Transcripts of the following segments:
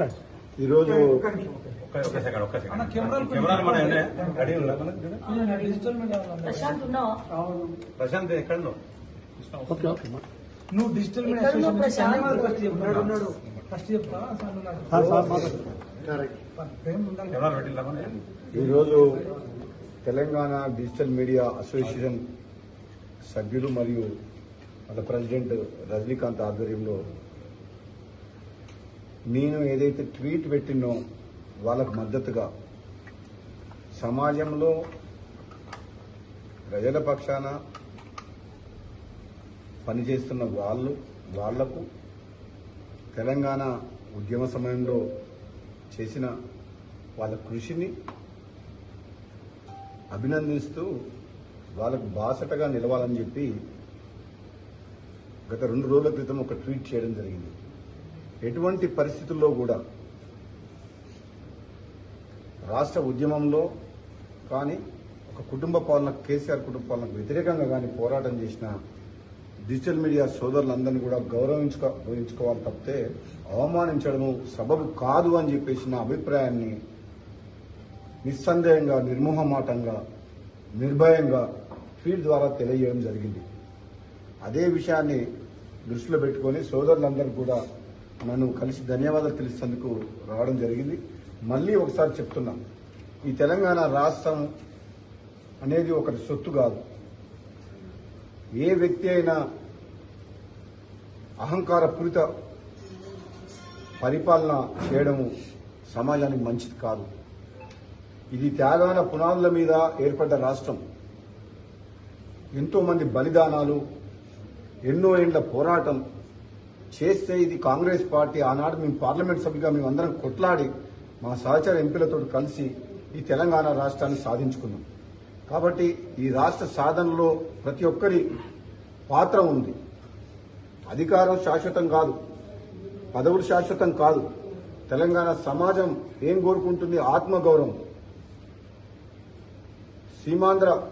మాట్లాడు ఈరోజు మన ప్రశాంత్ ఎక్కడ నువ్వు? ఓకే ఓకే మా- నువ్వు డిజిటల్? ఫస్ట్ మన? ఈరోజు తెలంగాణ డిజిటల్ మీడియా అసోసియేషన్ సభ్యులు మరియు వాళ్ళ ప్రెసిడెంట్ రజనీకాంత్ ఆధ్వర్యంలో నేను ఏదైతే ట్వీట్ పెట్టినో వాళ్ళకు మద్దతుగా సమాజంలో ప్రజల పక్షాన పనిచేస్తున్న వాళ్ళు వాళ్ళకు తెలంగాణ ఉద్యమ సమయంలో చేసిన వాళ్ళ కృషిని అభినందిస్తూ వాళ్ళకు బాసటగా నిలవాలని చెప్పి గత రెండు రోజుల క్రితం ఒక ట్వీట్ చేయడం జరిగింది. ఎటువంటి పరిస్థితుల్లో కూడా రాష్ట్ర ఉద్యమంలో కానీ ఒక కుటుంబ పాలన కేసీఆర్ కుటుంబ పాలనకు వ్యతిరేకంగా కానీ పోరాటం చేసిన డిజిటల్ మీడియా సోదరులందరినీ కూడా గౌరవించుకో గౌరవించుకోవాలి తప్పితే అవమానించడము సబబు కాదు అని చెప్పేసి నా అభిప్రాయాన్ని నిస్సందేహంగా నిర్మోహమాటంగా నిర్భయంగా ట్వీట్ ద్వారా తెలియజేయడం జరిగింది. అదే విషయాన్ని దృష్టిలో పెట్టుకొని సోదరులందరూ కూడా నన్ను కలిసి ధన్యవాదాలు తెలిసేందుకు రావడం జరిగింది. మళ్ళీ ఒకసారి చెప్తున్నా ఈ తెలంగాణ రాష్ట్రం అనేది ఒకటి సొత్తు కాదు. ఏ వ్యక్తి అయినా అహంకారపూరిత పరిపాలన చేయడము సమాజానికి మంచిది కాదు. ఇది త్యాగాల పునాదుల మీద ఏర్పడ్డ రాష్ట్రం. ఎంతోమంది బలిదానాలు ఎన్నో ఏండ్ల పోరాటం చేస్తే ఇది కాంగ్రెస్ పార్టీ ఆనాడు మేము పార్లమెంట్ సభ్యుగా మేము అందరం కొట్లాడి మా సహచర ఎంపీలతో కలిసి ఈ తెలంగాణ రాష్ట్రాన్ని సాధించుకున్నాం. కాబట్టి ఈ రాష్ట్ర సాధనలో ప్రతి ఒక్కరి పాత్ర ఉంది. అధికారం శాశ్వతం కాదు. పదవులు శాశ్వతం కాదు. తెలంగాణ సమాజం ఏం కోరుకుంటుంది? ఆత్మగౌరవం. సీమాంధ్ర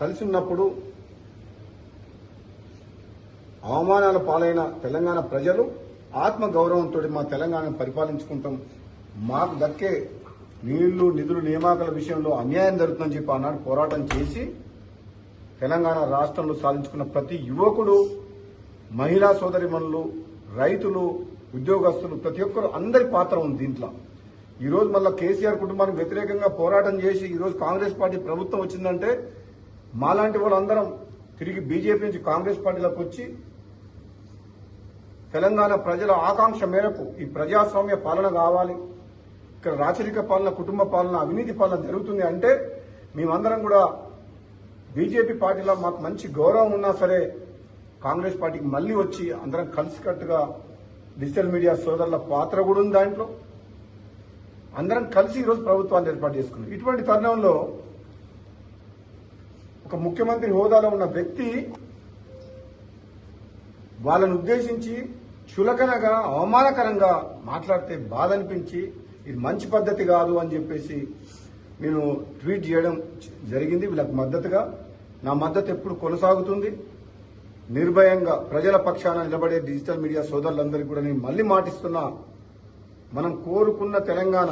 కలిసి ఉన్నప్పుడు అవమానాల పాలైన తెలంగాణ ప్రజలు ఆత్మ గౌరవంతో మా తెలంగాణను పరిపాలించుకుంటాం. మాకు దక్కే నీళ్ళు నిధులు నియామకాల విషయంలో అన్యాయం జరుగుతుందని చెప్పి ఆనాడు పోరాటం చేసి తెలంగాణ రాష్ట్రంలో సాధించుకున్న ప్రతి యువకుడు మహిళా సోదరిమణులు రైతులు ఉద్యోగస్తులు ప్రతి ఒక్కరు అందరి పాత్ర ఉంది దీంట్లో. ఈరోజు మళ్ళీ కేసీఆర్ కుటుంబానికి వ్యతిరేకంగా పోరాటం చేసి ఈరోజు కాంగ్రెస్ పార్టీ ప్రభుత్వం వచ్చిందంటే మాలాంటి వాళ్ళందరం తిరిగి బీజేపీ నుంచి కాంగ్రెస్ పార్టీలోకి వచ్చి తెలంగాణ ప్రజల ఆకాంక్ష మేరకు ఈ ప్రజాస్వామ్య పాలన కావాలి. ఇక్కడ రాచరిక పాలన కుటుంబ పాలన అవినీతి పాలన జరుగుతుంది అంటే మేమందరం కూడా బీజేపీ పార్టీలో మాకు మంచి గౌరవం ఉన్నా సరే కాంగ్రెస్ పార్టీకి మళ్ళీ వచ్చి అందరం కలిసికట్టుగా డిజిటల్ మీడియా సోదరుల పాత్ర కూడా ఉంది దాంట్లో. అందరం కలిసి ఈరోజు ప్రభుత్వాన్ని ఏర్పాటు చేసుకున్నాం. ఇటువంటి తరుణంలో ఒక ముఖ్యమంత్రి హోదాలో ఉన్న వ్యక్తి వాళ్ళను ఉద్దేశించి చులకనగా అవమానకరంగా మాట్లాడితే బాధ అనిపించి ఇది మంచి పద్ధతి కాదు అని చెప్పేసి నేను ట్వీట్ చేయడం జరిగింది. వీళ్ళకి మద్దతుగా నా మద్దతు ఎప్పుడు కొనసాగుతుంది? నిర్భయంగా ప్రజల పక్షాన నిలబడే డిజిటల్ మీడియా సోదరులందరికీ కూడా నేను మళ్ళీ మాటిస్తున్నా మనం కోరుకున్న తెలంగాణ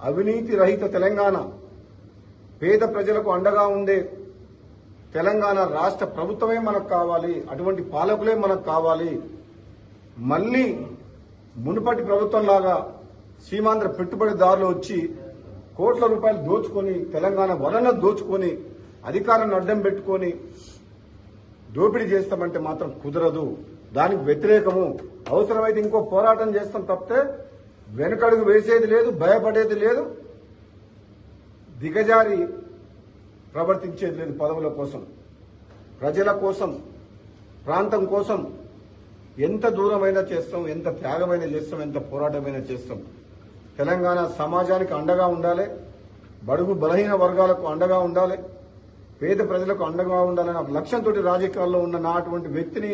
అవినీతి రహిత తెలంగాణ పేద ప్రజలకు అండగా ఉండే తెలంగాణ రాష్ట్ర ప్రభుత్వమే మనకు కావాలి అటువంటి పాలకులే మనకు కావాలి మళ్ళీ మునుపటి ప్రభుత్వంలాగా సీమాంధ్ర పెట్టుబడిదారులు వచ్చి కోట్ల రూపాయలు దోచుకొని తెలంగాణ వలన దోచుకొని అధికారాన్ని అడ్డం పెట్టుకొని దోపిడీ చేస్తామంటే మాత్రం కుదరదు. దానికి వ్యతిరేకము. అవసరమైతే ఇంకో పోరాటం చేస్తాం తప్పితే వెనకడుగు వేసేది లేదు భయపడేది లేదు దిగజారి ప్రవర్తించేది లేదు పదవుల కోసం. ప్రజల కోసం ప్రాంతం కోసం ఎంత దూరమైనా చేస్తాం ఎంత త్యాగమైనా చేస్తాం ఎంత పోరాటమైనా చేస్తాం. తెలంగాణ సమాజానికి అండగా ఉండాలి బడుగు బలహీన వర్గాలకు అండగా ఉండాలి పేద ప్రజలకు అండగా ఉండాలనే లక్ష్యంతో రాజకీయాల్లో ఉన్న నా అటువంటి వ్యక్తిని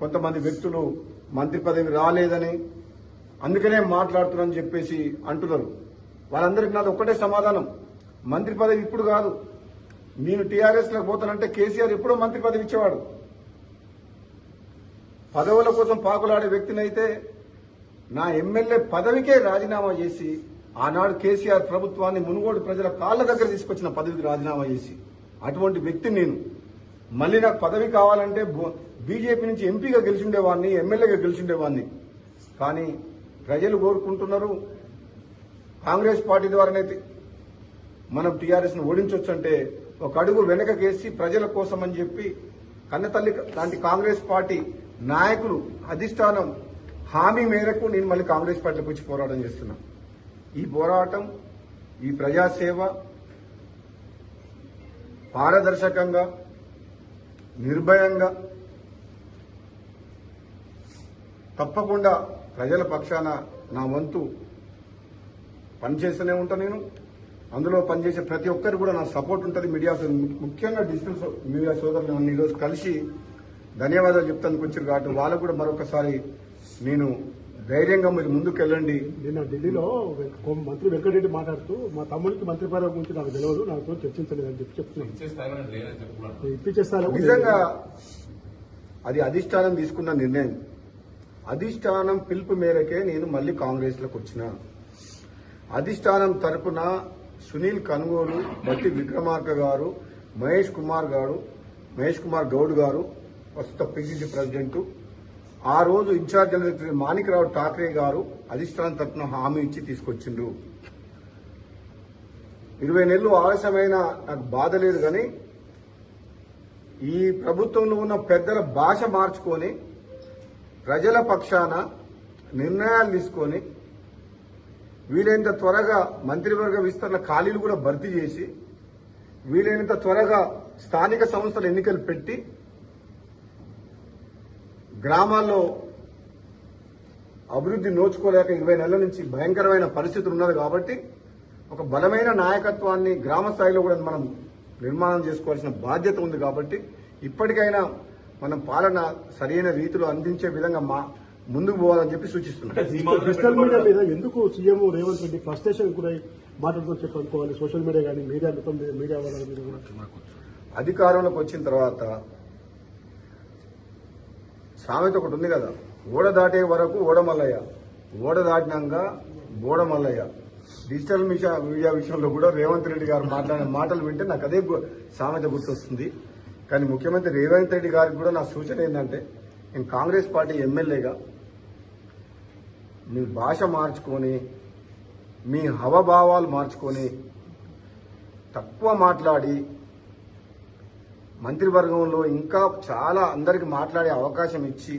కొంతమంది వ్యక్తులు మంత్రి పదవి రాలేదని అందుకనే మాట్లాడుతున్నారని చెప్పేసి అంటున్నారు. వాళ్ళందరికీ నాది ఒక్కటే సమాధానం. మంత్రి పదవి ఇప్పుడు కాదు. నేను టీఆర్ఎస్ పోతానంటే కేసీఆర్ ఎప్పుడో మంత్రి పదవి ఇచ్చేవాడు. పదవుల కోసం పాకులాడే వ్యక్తినైతే నా ఎమ్మెల్యే పదవికే రాజీనామా చేసి ఆనాడు కేసీఆర్ ప్రభుత్వాన్ని మునుగోడు ప్రజల కాళ్ళ దగ్గర తీసుకొచ్చిన పదవికి రాజీనామా చేసి అటువంటి వ్యక్తి నేను మళ్ళీ నాకు పదవి కావాలంటే బీజేపీ నుంచి ఎంపీగా గెలిచిండేవాడిని ఎమ్మెల్యేగా గెలిచిండేవాడిని. కానీ ప్రజలు కోరుకుంటున్నారు కాంగ్రెస్ పార్టీ ద్వారానైతే మనం టీఆర్ఎస్ను ఓడించవచ్చు అంటే ఒక అడుగు వెనకకేసి ప్రజల కోసం అని చెప్పి కన్నతల్లి లాంటి కాంగ్రెస్ పార్టీ నాయకులు అధిష్టానం హామీ మేరకు నేను మళ్ళీ కాంగ్రెస్ పార్టీలోకి వచ్చి పోరాటం చేస్తున్నా. ఈ పోరాటం ఈ ప్రజాసేవ పారదర్శకంగా నిర్భయంగా తప్పకుండా ప్రజల పక్షాన నా వంతు పనిచేస్తూనే ఉంటా నేను. అందులో పనిచేసే ప్రతి ఒక్కరు కూడా నా సపోర్ట్ ఉంటుంది. మీడియా ముఖ్యంగా డిజిటల్ మీడియా సోదరులు నన్ను ఈరోజు కలిసి ధన్యవాదాలు చెప్తానికి వచ్చారు కాబట్టి వాళ్ళకు కూడా మరొకసారి నేను ధైర్యంగా మీరు ముందుకు వెళ్ళండి నిన్న ఢిల్లీలో మంత్రి వెంకటరెడ్డి మాట్లాడుతూ మా తమ్ముడికి మంత్రి పదవి గురించి నాకు తెలియదు నాతో చర్చించలేదని చెప్పి చెప్తున్నాను. ఇప్పించేస్తాను నిజంగా అది అధిష్టానం తీసుకున్న నిర్ణయం. అధిష్టానం పిలుపు మేరకే నేను మళ్ళీ కాంగ్రెస్లోకి వచ్చిన. అధిష్టానం తరపున సునీల్ కనుగోలు బట్టి విక్రమార్క గారు మహేష్ కుమార్ గారు మహేష్ కుమార్ గౌడ్ గారు ప్రస్తుత పిసిసి ప్రెసిడెంట్. ఆ రోజు in charge general secretary Manikrao Thackeray garu అధిష్టానం తరఫున హామీ ఇచ్చి తీసుకొచ్చిండ్రు. ఇరవై నెలలు ఆలస్యమైన నాకు బాధ లేదు కానీ ఈ ప్రభుత్వంలో ఉన్న పెద్దల భాష మార్చుకొని ప్రజల పక్షాన నిర్ణయాలు తీసుకొని వీలైనంత త్వరగా మంత్రివర్గ విస్తరణ ఖాళీలు కూడా భర్తీ చేసి వీలైనంత త్వరగా స్థానిక సంస్థల ఎన్నికలు పెట్టి గ్రామాల్లో అభివృద్ధి నోచుకోలేక ఇరవై నెలల నుంచి భయంకరమైన పరిస్థితులు ఉన్నది కాబట్టి ఒక బలమైన నాయకత్వాన్ని గ్రామ స్థాయిలో కూడా మనం నిర్మాణం చేసుకోవాల్సిన బాధ్యత ఉంది కాబట్టి ఇప్పటికైనా మనం పాలన సరైన రీతిలో అందించే విధంగా మా ముందుకు పోవాలని చెప్పి సూచిస్తున్నాం. డిజిటల్ మీడియా మీద ఎందుకు సీఎం రేవంత్ రెడ్డి ఫ్రస్ట్రేషన్ చెప్పనుకోవాలి. సోషల్ మీడియా కానీ మీడియా మొత్తం మీడియా వాళ్ళ మీద కూడా. అధికారంలోకి వచ్చిన తర్వాత సామెత ఒకటి ఉంది కదా. ఓడ దాటే వరకు ఓడమల్లయ్య ఓడ దాటినాక బోడమల్లయ్య డిజిటల్ మీడియా విషయంలో కూడా రేవంత్ రెడ్డి గారు మాట్లాడిన మాటలు వింటే నాకు అదే గు- సామెత గుర్తొస్తుంది. కానీ ముఖ్యమంత్రి రేవంత్ రెడ్డి గారికి కూడా నా సూచన ఏంటంటే నేను కాంగ్రెస్ పార్టీ ఎమ్మెల్యేగా మీ భాష మార్చుకొని మీ హవభావాలు మార్చుకొని తక్కువ మాట్లాడి మంత్రివర్గంలో ఇంకా చాలా అందరికి మాట్లాడే అవకాశం ఇచ్చి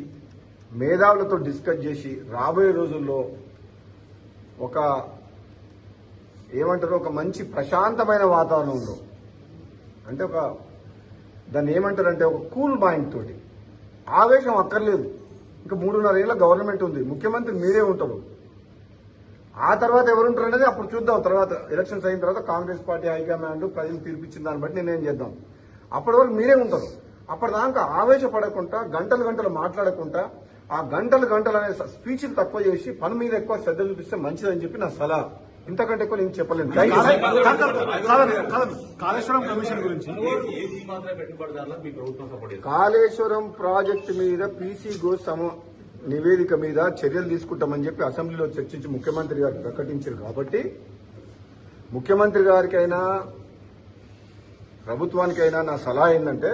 మేధావులతో డిస్కస్ చేసి రాబోయే రోజుల్లో ఒక ఏమంటారు ఒక మంచి ప్రశాంతమైన వాతావరణంలో అంటే ఒక దాన్ని ఏమంటారంటే ఒక కూల్ మైండ్ తోటి. ఆవేశం అక్కర్లేదు. ఇంకా మూడున్నర ఏళ్ళ గవర్నమెంట్ ఉంది. ముఖ్యమంత్రి మీరే ఉంటారు. ఆ తర్వాత ఎవరుంటారు అనేది అప్పుడు చూద్దాం. తర్వాత ఎలక్షన్స్ అయిన తర్వాత కాంగ్రెస్ పార్టీ హైకమాండ్ ప్రజలు తీర్పిచ్చిన దాన్ని బట్టి నిర్ణయం చేద్దాం. అప్పటి వరకు మీరే ఉంటారు అప్పటిదాకా ఆవేశపడకుండా గంటలు గంటలు మాట్లాడకుండా ఆ గంటలు గంటలు అనే స్పీచ్లు తక్కువ చేసి పని మీద ఎక్కువ శ్రద్ధ చూపిస్తే మంచిదని చెప్పి నా సలహా ఇంతకంటే ఎక్కువ నేను చెప్పలేను. కాళేశ్వరం కమిషన్ గురించి కాళేశ్వరం ప్రాజెక్టు మీద పీసీ గో సమ నివేదిక మీద చర్యలు తీసుకుంటామని చెప్పి అసెంబ్లీలో చర్చించి ముఖ్యమంత్రి గారు ప్రకటించారు కాబట్టి ముఖ్యమంత్రి గారికైనా ప్రభుత్వానికైనా నా సలహా ఏంటంటే